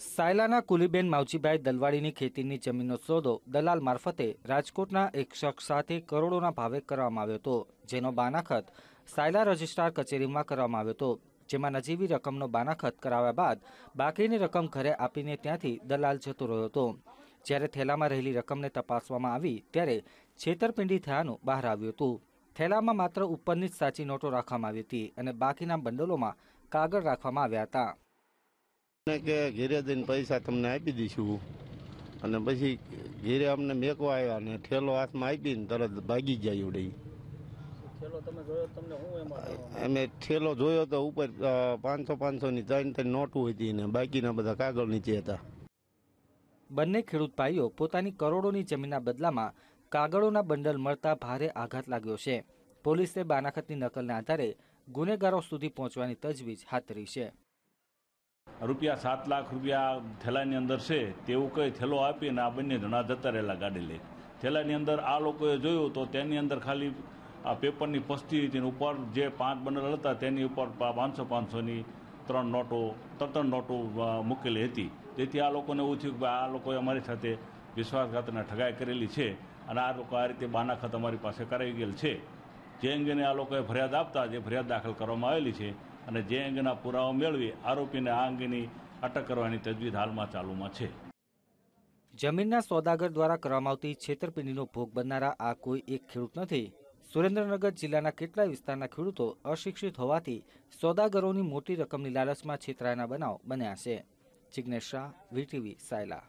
સાયલાના કુલીબેન માવજીભાઈ દલવાડીની ખેતીની જમીનનો સોદો દલાલ મારફતે રાજકોટના એક શખ્સ સાથે કરોડોના ભાવે કરવામાં આવ્યો હતો, જેનો બાનાખત સાયલા રજિસ્ટ્રાર કચેરીમાં કરવામાં આવ્યો હતો, જેમાં નજીવી રકમનો બાનાખત કરાવ્યા બાદ બાકીની રકમ ઘરે આપીને ત્યાંથી દલાલ જતો રહ્યો હતો. જ્યારે થેલામાં રહેલી રકમને તપાસવામાં આવી, ત્યારે છેતરપિંડી થયાનું બહાર આવ્યું હતું. થેલામાં માત્ર ઉપરની જ સાચી નોટો રાખવામાં આવી હતી અને બાકીના બંડલોમાં કાગળ રાખવામાં આવ્યા હતા. કે ઘેરે જઈને પૈસા તમને આપી દઈશું. અને પછી ઘેરે અમને મેકવા આવ્યા ને ઠેલો હાથમાં આપીને તરત ભાગી જાય ઉડી જોયો તો તમને શું એમાં અમે ઠેલો જોયો તો ઉપર પાંચસો પાંચસો ની ત્રણ ત્રણ નોટું હતી ને બાકીના બધા કાગળ નીચે હતા. બંને ખેડૂત ભાઈઓ પોતાની કરોડોની જમીનના બદલામાં કાગળોના બંડલ મળતા ભારે આઘાત લાગ્યો છે. પોલીસે બાનાખતની નકલના આધારે ગુનેગારો સુધી પહોંચવાની તજવીજ હાથ ધરી છે. રૂપિયા સાત લાખ રૂપિયા થેલાની અંદર છે, તેવું કંઈ થેલો આપીને આ બંને જણા જતા રહેલા ગાડી લઈ. થેલાની અંદર આ લોકોએ જોયું તો તેની અંદર ખાલી આ પેપરની પસ્તી હતી ને ઉપર જે પાંચ બંડલ હતા તેની ઉપર પાંચસો પાંચસોની ત્રણ નોટો, ત્રણ ત્રણ નોટો મૂકેલી હતી. તેથી આ લોકોને એવું થયું કે આ લોકોએ અમારી સાથે વિશ્વાસઘાતને ઠગાઈ કરેલી છે અને આ લોકો આ રીતે બાનાખત અમારી પાસે કરાવી ગયેલ છે. જે અંગેને આ લોકોએ ફરિયાદ આપતા, જે ફરિયાદ દાખલ કરવામાં આવેલી છે અને જે અંગેના પુરાવા મેળવી આરોપીને આ અંગેની અટક કરવાની તજવીજ હાલમાં ચાલુમાં છે. જમીનના સોદાગર દ્વારા કરવામાં આવતી છેતરપિંડીનો ભોગ બનનારા આ કોઈ એક ખેડૂત નથી. સુરેન્દ્રનગર જિલ્લાના કેટલાય વિસ્તારના ખેડૂતો અશિક્ષિત હોવાથી સોદાગરોની મોટી રકમની લાલચમાં છેતરાયાના બનાવ બન્યા છે. જિજ્ઞેશ શાહ, વીટીવી, સાયલા.